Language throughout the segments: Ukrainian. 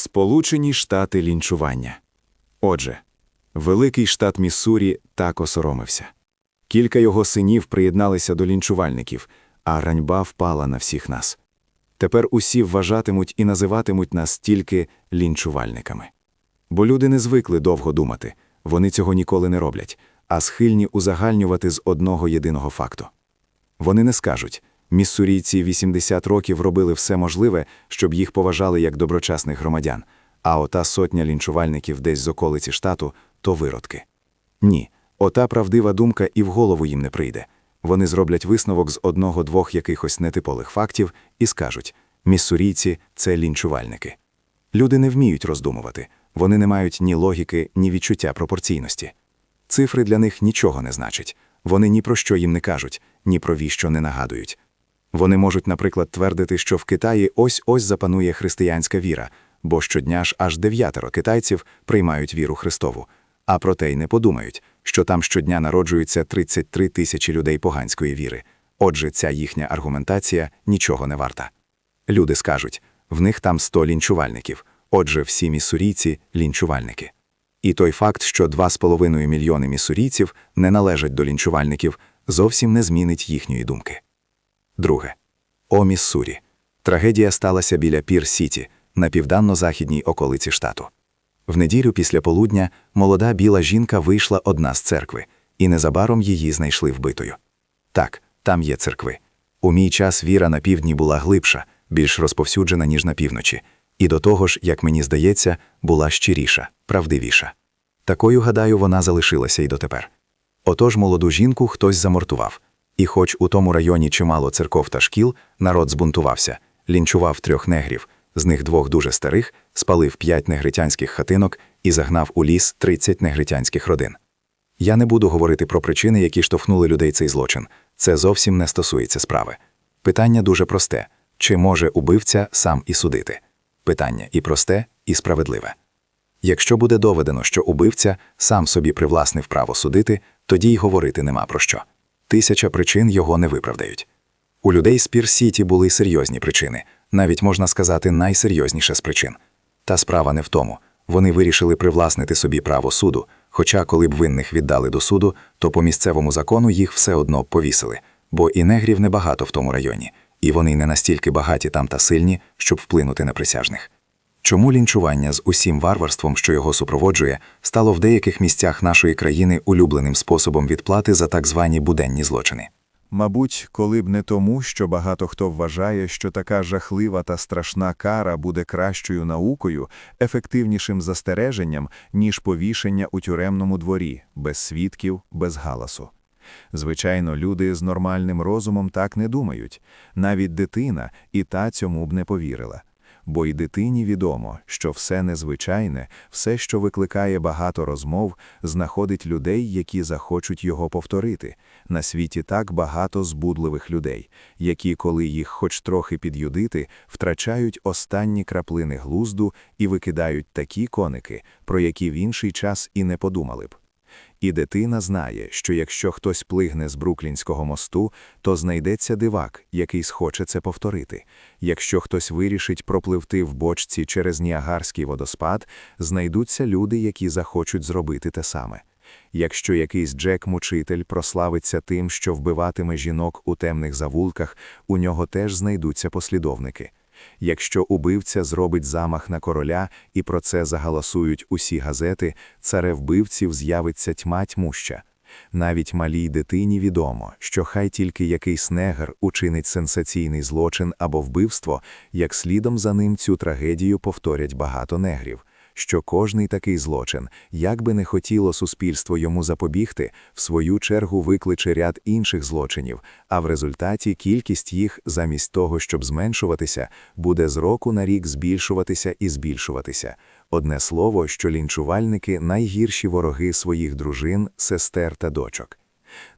Сполучені Штати лінчування. Отже, великий штат Міссурі так осоромився. Кілька його синів приєдналися до лінчувальників, а ганьба впала на всіх нас. Тепер усі вважатимуть і називатимуть нас тільки лінчувальниками. Бо люди не звикли довго думати, вони цього ніколи не роблять, а схильні узагальнювати з одного єдиного факту. Вони не скажуть, міссурійці 80 років робили все можливе, щоб їх поважали як доброчасних громадян, а ота сотня лінчувальників десь з околиці штату то виродки. Ні, ота правдива думка і в голову їм не прийде. Вони зроблять висновок з одного-двох якихось нетипових фактів і скажуть: міссурійці це лінчувальники. Люди не вміють роздумувати, вони не мають ні логіки, ні відчуття пропорційності. Цифри для них нічого не значать, вони ні про що їм не кажуть, ні про віщо не нагадують. Вони можуть, наприклад, твердити, що в Китаї ось ось запанує християнська віра, бо щодня ж аж дев'ятеро китайців приймають віру Христову, а проте й не подумають, що там щодня народжуються 33 тисячі людей поганської віри. Отже, ця їхня аргументація нічого не варта. Люди скажуть, в них там 100 лінчувальників, отже, всі міссурійці – лінчувальники. І той факт, що 2,5 мільйони міссурійців не належать до лінчувальників, зовсім не змінить їхньої думки. Друге. О Міссурі. Трагедія сталася біля Пір Сіті на південно-західній околиці штату. В неділю після полудня молода біла жінка вийшла одна з церкви, і незабаром її знайшли вбитою. Так, там є церкви. У мій час віра на півдні була глибша, більш розповсюджена, ніж на півночі, і до того ж, як мені здається, була щиріша, правдивіша. Такою, гадаю, вона залишилася й дотепер. Отож молоду жінку хтось замортував. І хоч у тому районі чимало церков та шкіл, народ збунтувався, лінчував трьох негрів, з них двох дуже старих, спалив п'ять негритянських хатинок і загнав у ліс 30 негритянських родин. Я не буду говорити про причини, які штовхнули людей цей злочин. Це зовсім не стосується справи. Питання дуже просте: чи може убивця сам і судити? Питання і просте, і справедливе. Якщо буде доведено, що убивця сам собі привласнив право судити, тоді й говорити нема про що. Тисяча причин його не виправдають. У людей з Пір-Сіті були серйозні причини, навіть можна сказати, найсерйозніше з причин. Та справа не в тому. Вони вирішили привласнити собі право суду, хоча, коли б винних віддали до суду, то по місцевому закону їх все одно повісили, бо і негрів небагато в тому районі, і вони не настільки багаті там та сильні, щоб вплинути на присяжних. Чому лінчування з усім варварством, що його супроводжує, стало в деяких місцях нашої країни улюбленим способом відплати за так звані буденні злочини? Мабуть, коли б не тому, що багато хто вважає, що така жахлива та страшна кара буде кращою наукою, ефективнішим застереженням, ніж повішення у тюремному дворі, без свідків, без галасу. Звичайно, люди з нормальним розумом так не думають. Навіть дитина і та цьому б не повірила. Бо й дитині відомо, що все незвичайне, все, що викликає багато розмов, знаходить людей, які захочуть його повторити. На світі так багато збудливих людей, які, коли їх хоч трохи під'юдити, втрачають останні краплини глузду і викидають такі коники, про які в інший час і не подумали б. І дитина знає, що якщо хтось плигне з Бруклінського мосту, то знайдеться дивак, який схоче це повторити. Якщо хтось вирішить пропливти в бочці через Ніагарський водоспад, знайдуться люди, які захочуть зробити те саме. Якщо якийсь Джек-мучитель прославиться тим, що вбиватиме жінок у темних завулках, у нього теж знайдуться послідовники. Якщо убивця зробить замах на короля і про це заголосують усі газети, царевбивців з'явиться тьма тьмуща. Навіть малій дитині відомо, що хай тільки якийсь негр учинить сенсаційний злочин або вбивство, як слідом за ним цю трагедію повторять багато негрів що кожний такий злочин, як би не хотіло суспільство йому запобігти, в свою чергу викличе ряд інших злочинів, а в результаті кількість їх, замість того, щоб зменшуватися, буде з року на рік збільшуватися і збільшуватися. Одне слово, що лінчувальники найгірші вороги своїх дружин, сестер та дочок.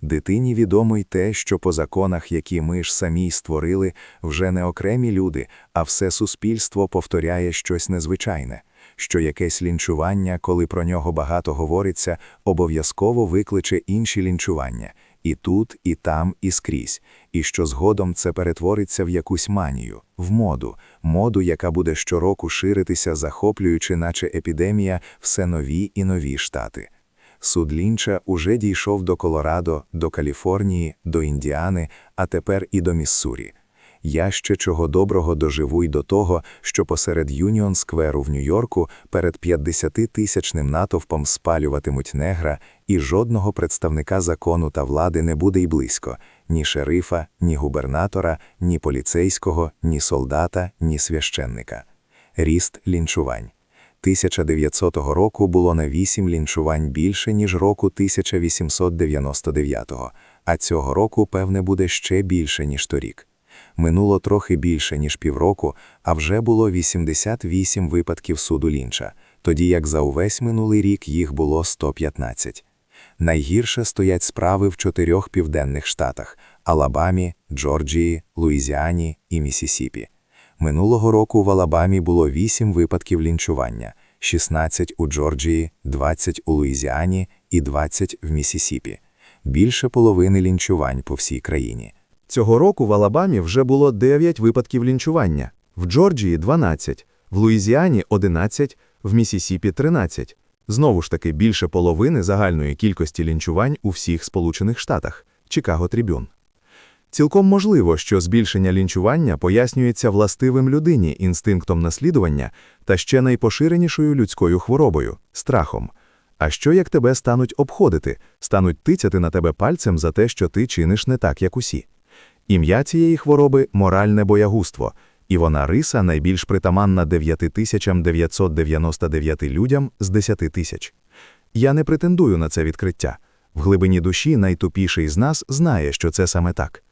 Дитині відомо й те, що по законах, які ми ж самі створили, вже не окремі люди, а все суспільство повторяє щось незвичайне що якесь лінчування, коли про нього багато говориться, обов'язково викличе інші лінчування, І тут, і там, і скрізь, і що згодом це перетвориться в якусь манію, в моду, моду, яка буде щороку ширитися, захоплюючи, наче епідемія, все нові і нові штати. Суд Лінча уже дійшов до Колорадо, до Каліфорнії, до Індіани, а тепер і до Міссурі. Я ще чого доброго доживу й до того, що посеред Юніон Скверу в Нью-Йорку перед 50-тисячним натовпом спалюватимуть негра, і жодного представника закону та влади не буде й близько – ні шерифа, ні губернатора, ні поліцейського, ні солдата, ні священника. Ріст лінчувань. 1900 року було на 8 лінчувань більше, ніж року 1899, а цього року, певне, буде ще більше, ніж торік. Минуло трохи більше, ніж півроку, а вже було 88 випадків суду лінча, тоді як за увесь минулий рік їх було 115. Найгірше стоять справи в чотирьох південних штатах – Алабамі, Джорджії, Луїзіані і Місісіпі. Минулого року в Алабамі було 8 випадків лінчування, 16 у Джорджії, 20 у Луїзіані і 20 в Місісіпі. Більше половини лінчувань по всій країні. Цього року в Алабамі вже було 9 випадків лінчування, в Джорджії – 12, в Луїзіані – 11, в Місісіпі – 13. Знову ж таки, більше половини загальної кількості лінчувань у всіх Сполучених Штатах – Чикаго Трибюн. Цілком можливо, що збільшення лінчування пояснюється властивим людині інстинктом наслідування та ще найпоширенішою людською хворобою – страхом. А що як тебе стануть обходити, стануть тицяти на тебе пальцем за те, що ти чиниш не так, як усі? Ім'я цієї хвороби – моральне боягузтво, і вона риса найбільш притаманна 9999 людям з 10 тисяч. Я не претендую на це відкриття. В глибині душі найтупіший з нас знає, що це саме так.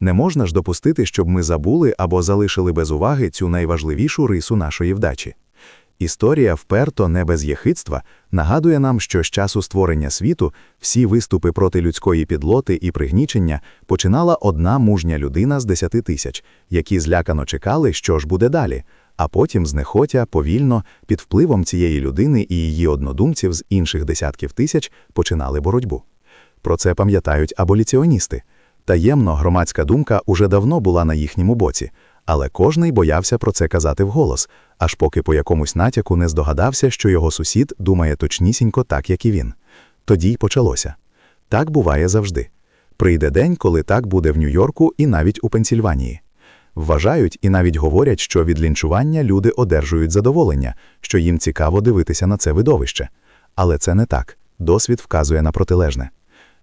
Не можна ж допустити, щоб ми забули або залишили без уваги цю найважливішу рису нашої вдачі. Історія вперто не без єхидства нагадує нам, що з часу створення світу всі виступи проти людської підлоти і пригнічення починала одна мужня людина з десяти тисяч, які злякано чекали, що ж буде далі, а потім знехотя, повільно, під впливом цієї людини і її однодумців з інших десятків тисяч починали боротьбу. Про це пам'ятають аболіціоністи. Таємно громадська думка уже давно була на їхньому боці, але кожний боявся про це казати вголос, аж поки по якомусь натяку не здогадався, що його сусід думає точнісінько так, як і він. Тоді й почалося. Так буває завжди. Прийде день, коли так буде в Нью-Йорку і навіть у Пенсільванії. Вважають і навіть говорять, що від лінчування люди одержують задоволення, що їм цікаво дивитися на це видовище. Але це не так. Досвід вказує на протилежне.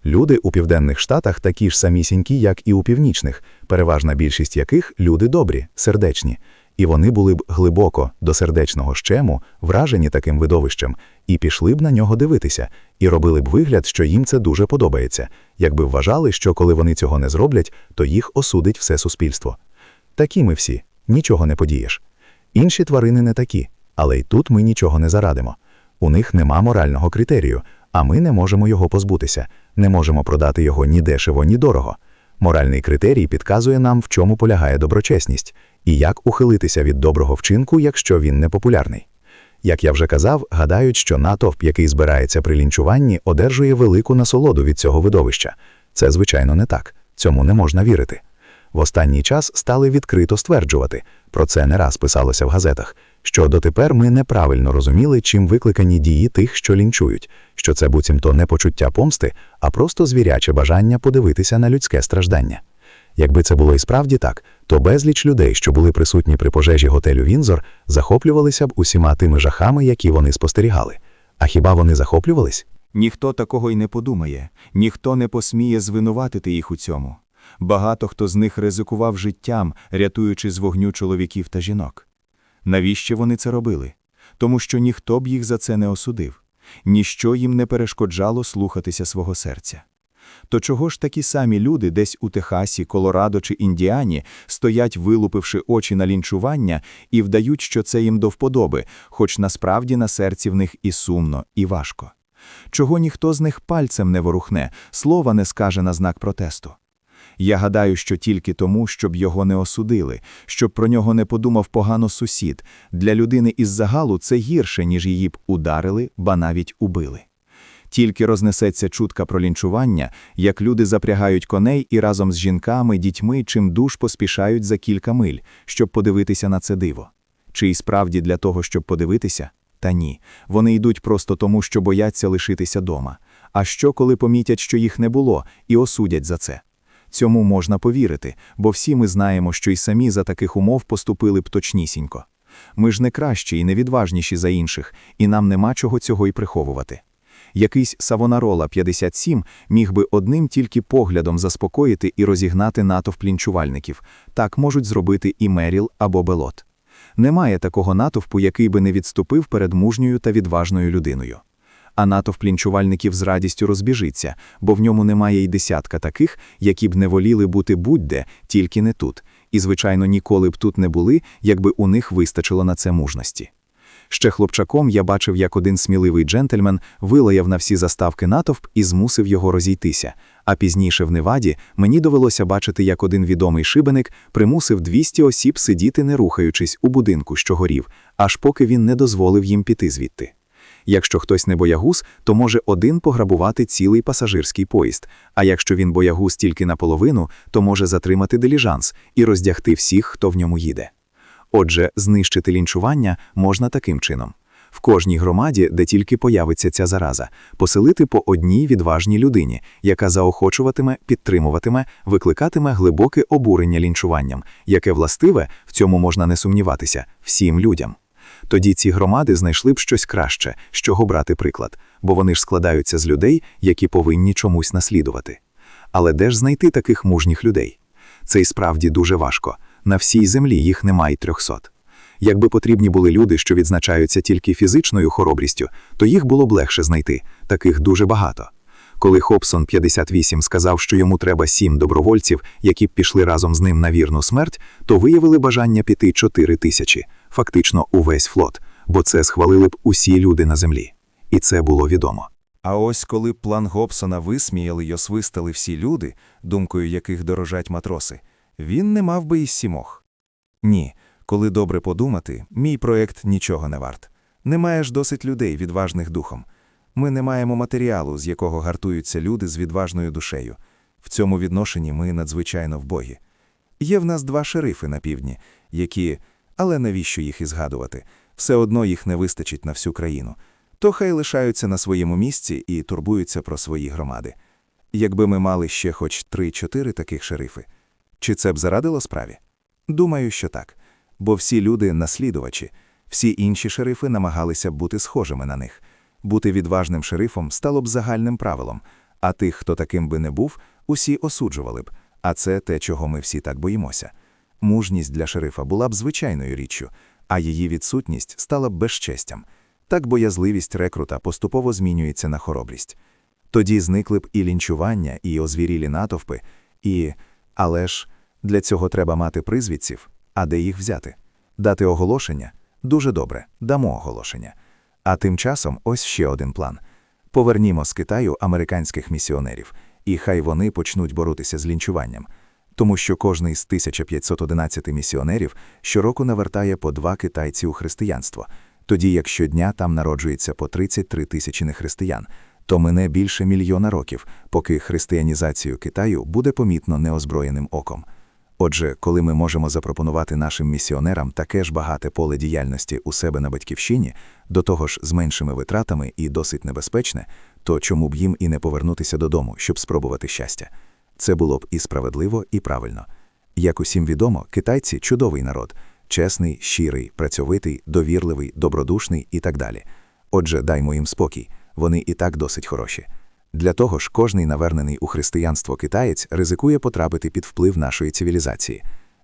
Люди у південних штатах такі ж самісінькі, як і у північних, переважна більшість яких люди добрі, сердечні, і вони були б глибоко до сердечного щему вражені таким видовищем, і пішли б на нього дивитися, і робили б вигляд, що їм це дуже подобається, якби вважали, що коли вони цього не зроблять, то їх осудить все суспільство. Такі ми всі, нічого не подієш. Інші тварини не такі, але й тут ми нічого не зарадимо. У них нема морального критерію, а ми не можемо його позбутися, не можемо продати його ні дешево, ні дорого. Моральний критерій підказує нам, в чому полягає доброчесність, і як ухилитися від доброго вчинку, якщо він не популярний. Як я вже казав, гадають, що натовп, який збирається при лінчуванні, одержує велику насолоду від цього видовища. Це, звичайно, не так. Цьому не можна вірити. В останній час стали відкрито стверджувати, про це не раз писалося в газетах, що дотепер ми неправильно розуміли, чим викликані дії тих, що лінчують, що це буцімто не почуття помсти, а просто звіряче бажання подивитися на людське страждання. Якби це було і справді так, то безліч людей, що були присутні при пожежі готелю Вінзор, захоплювалися б усіма тими жахами, які вони спостерігали. А хіба вони захоплювались? Ніхто такого й не подумає, ніхто не посміє звинуватити їх у цьому. Багато хто з них ризикував життям, рятуючи з вогню чоловіків та жінок. Навіщо вони це робили? Тому що ніхто б їх за це не осудив, ніщо їм не перешкоджало слухатися свого серця. То чого ж такі самі люди десь у Техасі, Колорадо чи Індіані стоять, вилупивши очі на лінчування, і вдають, що це їм до вподоби, хоч насправді на серці в них і сумно, і важко? Чого ніхто з них пальцем не ворухне, слова не скаже на знак протесту? Я гадаю, що тільки тому, щоб його не осудили, щоб про нього не подумав погано сусід, для людини із загалу це гірше, ніж її б ударили, ба навіть убили. Тільки рознесеться чутка про лінчування, як люди запрягають коней і разом з жінками, дітьми чим душ поспішають за кілька миль, щоб подивитися на це диво. Чи й справді для того, щоб подивитися? Та ні. Вони йдуть просто тому, що бояться лишитися дома. А що, коли помітять, що їх не було, і осудять за це? Цьому можна повірити, бо всі ми знаємо, що й самі за таких умов поступили б точнісінько. Ми ж не кращі і не відважніші за інших, і нам нема чого цього й приховувати. Якийсь Савонарола 57 міг би одним тільки поглядом заспокоїти і розігнати натовп лінчувальників. Так можуть зробити і Меріл або Белот. Немає такого натовпу, який би не відступив перед мужньою та відважною людиною. А натовп лінчувальників з радістю розбіжиться, бо в ньому немає й десятка таких, які б не воліли бути будь-де, тільки не тут, і, звичайно, ніколи б тут не були, якби у них вистачило на це мужності. Ще хлопчаком я бачив, як один сміливий джентльмен вилаяв на всі заставки натовп і змусив його розійтися. А пізніше в Неваді мені довелося бачити, як один відомий шибеник примусив 200 осіб сидіти, не рухаючись у будинку, що горів, аж поки він не дозволив їм піти звідти. Якщо хтось не боягуз, то може один пограбувати цілий пасажирський поїзд, а якщо він боягуз тільки наполовину, то може затримати диліжанс і роздягти всіх, хто в ньому їде. Отже, знищити лінчування можна таким чином. В кожній громаді, де тільки появиться ця зараза, поселити по одній відважній людині, яка заохочуватиме, підтримуватиме, викликатиме глибоке обурення лінчуванням, яке властиве, в цьому можна не сумніватися, всім людям. Тоді ці громади знайшли б щось краще, з чого брати приклад, бо вони ж складаються з людей, які повинні чомусь наслідувати. Але де ж знайти таких мужніх людей? Це й справді дуже важко. На всій землі їх немає трьохсот. Якби потрібні були люди, що відзначаються тільки фізичною хоробрістю, то їх було б легше знайти, таких дуже багато. Коли Хобсон 58 сказав, що йому треба сім добровольців, які б пішли разом з ним на вірну смерть, то виявили бажання піти чотири тисячі, фактично увесь флот, бо це схвалили б усі люди на землі. І це було відомо. А ось коли план Гобсона висміяли й освистали всі люди, думкою яких дорожать матроси, він не мав би і сімох. Ні, коли добре подумати, мій проект нічого не варт. Немає ж досить людей, відважних духом. Ми не маємо матеріалу, з якого гартуються люди з відважною душею. В цьому відношенні ми надзвичайно вбогі. Є в нас два шерифи на півдні, які, але навіщо їх і згадувати, все одно їх не вистачить на всю країну. То хай лишаються на своєму місці і турбуються про свої громади. Якби ми мали ще хоч три-чотири таких шерифи, чи це б зарадило справі? Думаю, що так. Бо всі люди наслідувачі, всі інші шерифи намагалися б бути схожими на них. Бути відважним шерифом стало б загальним правилом, а тих, хто таким би не був, усі осуджували б, а це те, чого ми всі так боїмося. Мужність для шерифа була б звичайною річчю, а її відсутність стала б безчестям. Так боязливість рекрута поступово змінюється на хоробрість. Тоді зникли б і лінчування, і озвірілі натовпи, і. Але ж для цього треба мати призвідців, а де їх взяти? Дати оголошення? Дуже добре, дамо оголошення. А тим часом ось ще один план. Повернімо з Китаю американських місіонерів, і хай вони почнуть боротися з лінчуванням. Тому що кожний з 1511 місіонерів щороку навертає по два китайці у християнство, тоді як щодня там народжується по 33 тисячі нехристиян, то мине більше мільйона років, поки християнізацію Китаю буде помітно неозброєним оком. Отже, коли ми можемо запропонувати нашим місіонерам таке ж багате поле діяльності у себе на батьківщині, до того ж з меншими витратами і досить небезпечне, то чому б їм і не повернутися додому, щоб спробувати щастя? Це було б і справедливо, і правильно. Як усім відомо, китайці чудовий народ, чесний, щирий, працьовитий, довірливий, добродушний і так далі. Отже, даймо їм спокій, вони і так досить хороші. Для того ж, кожний навернений у християнство китаєць ризикує потрапити під вплив нашої цивілізації.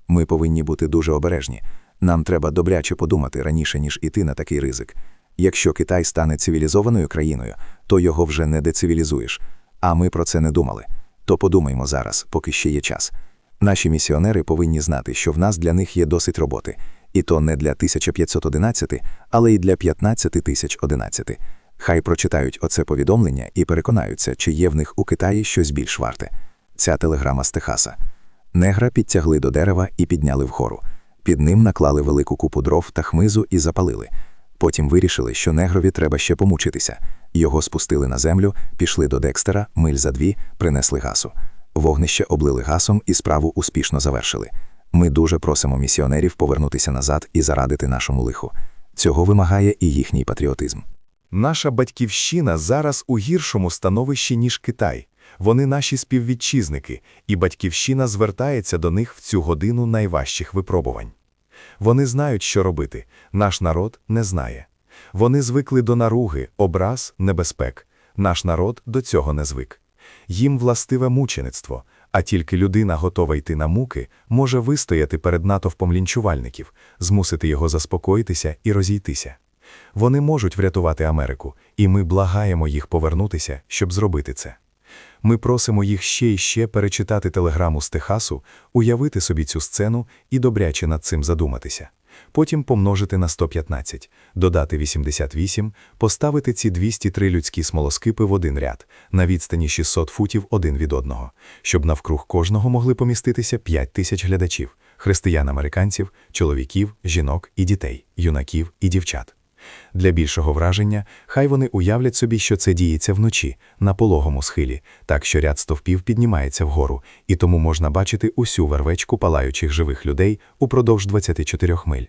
Ми повинні бути дуже обережні. Нам треба добряче подумати раніше, ніж іти на такий ризик. Якщо Китай стане цивілізованою країною, то його вже не децивілізуєш. А ми про це не думали. То подумаймо зараз, поки ще є час. Наші місіонери повинні знати, що в нас для них є досить роботи, і то не для 1511, але й для 15 тисяч 11. Хай прочитають оце повідомлення і переконаються, чи є в них у Китаї щось більш варте. Ця телеграма з Техаса. Негра підтягли до дерева і підняли вгору. Під ним наклали велику купу дров та хмизу і запалили. Потім вирішили, що негрові треба ще помучитися. Його спустили на землю, пішли до Декстера, миль за дві, принесли гасу. Вогнище облили гасом і справу успішно завершили. Ми дуже просимо місіонерів повернутися назад і зарадити нашому лиху. Цього вимагає і їхній патріотизм. Наша батьківщина зараз у гіршому становищі, ніж Китай. Вони наші співвітчизники, і батьківщина звертається до них в цю годину найважчих випробувань. Вони знають, що робити, наш народ не знає. Вони звикли до наруги, образ, небезпек. Наш народ до цього не звик. Їм властиве мучеництво, а тільки людина готова йти на муки, може вистояти перед натовпом лінчувальників, змусити його заспокоїтися і розійтися. Вони можуть врятувати Америку, і ми благаємо їх повернутися, щоб зробити це. Ми просимо їх ще і ще перечитати телеграму з Техасу, уявити собі цю сцену і добряче над цим задуматися. Потім помножити на 115, додати 88, поставити ці 203 людські смолоскипи в один ряд, на відстані 600 футів один від одного, щоб навкруг кожного могли поміститися 5 тисяч глядачів – християн-американців, чоловіків, жінок і дітей, юнаків і дівчат. Для більшого враження, хай вони уявлять собі, що це діється вночі, на пологому схилі, так що ряд стовпів піднімається вгору, і тому можна бачити усю вервечку палаючих живих людей упродовж 24 миль.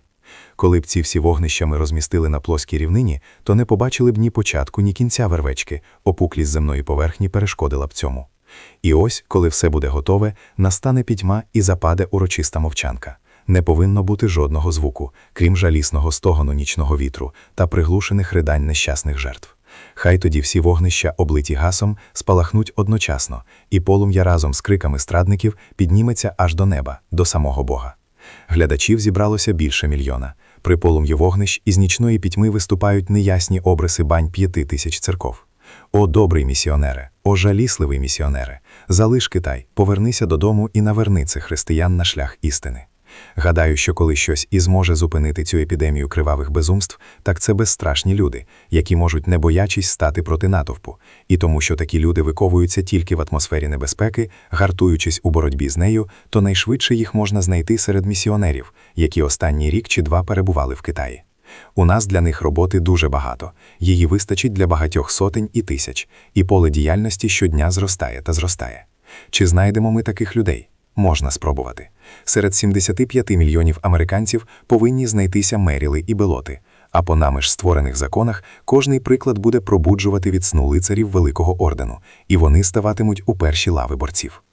Коли б ці всі вогнища ми розмістили на плоскій рівнині, то не побачили б ні початку, ні кінця вервечки, опуклість земної поверхні перешкодила б цьому. І ось, коли все буде готове, настане пітьма і западе урочиста мовчанка. Не повинно бути жодного звуку, крім жалісного стогону нічного вітру та приглушених ридань нещасних жертв. Хай тоді всі вогнища, облиті гасом, спалахнуть одночасно, і полум'я разом з криками страдників підніметься аж до неба, до самого Бога. Глядачів зібралося більше мільйона. При полум'ї вогнищ із нічної пітьми виступають неясні обриси бань п'яти тисяч церков. О, добрий місіонере, о жалісливий місіонере, залиш Китай, повернися додому і наверни цих християн на шлях істини. Гадаю, що коли щось і зможе зупинити цю епідемію кривавих безумств, так це безстрашні люди, які можуть не боячись стати проти натовпу, і тому, що такі люди виковуються тільки в атмосфері небезпеки, гартуючись у боротьбі з нею, то найшвидше їх можна знайти серед місіонерів, які останній рік чи два перебували в Китаї. У нас для них роботи дуже багато, її вистачить для багатьох сотень і тисяч, і поле діяльності щодня зростає та зростає. Чи знайдемо ми таких людей? Можна спробувати. Серед 75 мільйонів американців повинні знайтися меріли і белоти, а по нами ж створених законах кожний приклад буде пробуджувати від сну лицарів Великого ордену, і вони ставатимуть у перші лави борців.